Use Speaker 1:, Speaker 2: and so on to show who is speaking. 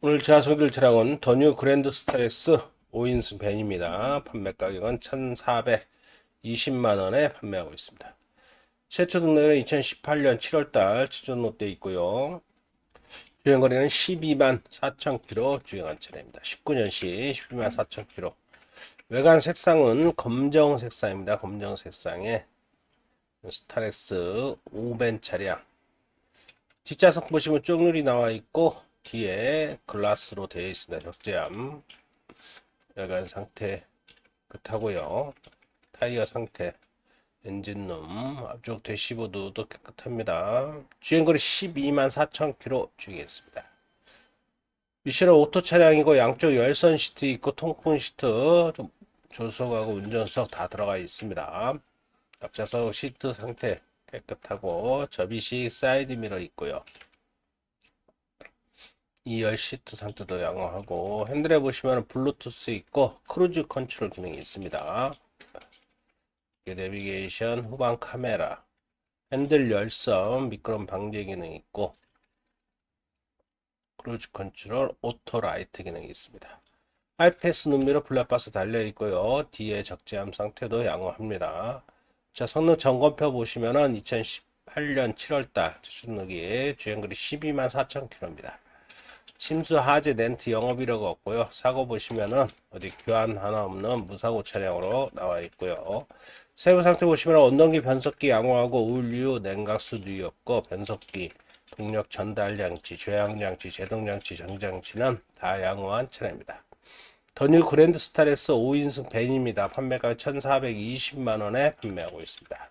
Speaker 1: 오늘 제가 소개드릴 차량은 더뉴 그랜드 스타렉스 5인승 벤입니다. 판매 가격은 1,420만 원에 판매하고 있습니다. 최초 등록은 2018년 7월달 취준롯돼 있고요. 주행거리는 12만 4천 킬로 주행한 차량입니다. 19년식 12만 4천 킬로. 외관 색상은 검정 색상입니다. 검정 색상의 스타렉스 5벤 차량. 뒷좌석 보시면 쪽률이 나와 있고 뒤에 글라스로 되어 있습니다. 적재함. 외관 상태 깨끗하고요. 타이어 상태, 엔진룸, 앞쪽 대시보드도 깨끗합니다. 주행거리 12만 4천 킬로 주행했습니다. 미쉐린 오토 차량이고 양쪽 열선 시트 있고 통풍 시트, 좀 조수석하고 운전석 다 들어가 있습니다. 앞좌석 시트 상태 깨끗하고 접이식 사이드 미러 있고요. 2열 시트 상태도 양호하고 핸들에 보시면 블루투스 있고 크루즈 컨트롤 기능이 있습니다. 내비게이션 후방 카메라 핸들 열선 미끄럼 방지 기능이 있고 크루즈 컨트롤 오토 라이트 기능이 있습니다. 하이패스 눈미러 블랙박스 달려 있고요. 뒤에 적재함 상태도 양호합니다. 자, 성능 점검표 보시면은 2018년 7월달 최초등록이 주행거리 12만 4천 킬로입니다. 침수 하재 렌트 영업 이력가 없고요. 사고 보시면은 어디 교환 하나 없는 무사고 차량으로 나와 있고요. 세부 상태 보시면 원동기 변속기 양호하고 우류 냉각수 없고 변속기 동력 전달 장치, 조향 장치, 제동 장치, 정장치는 다 양호한 차량입니다. 더뉴 그랜드 스타렉스 5인승 벤입니다. 판매가 1,420만 원에 판매하고 있습니다.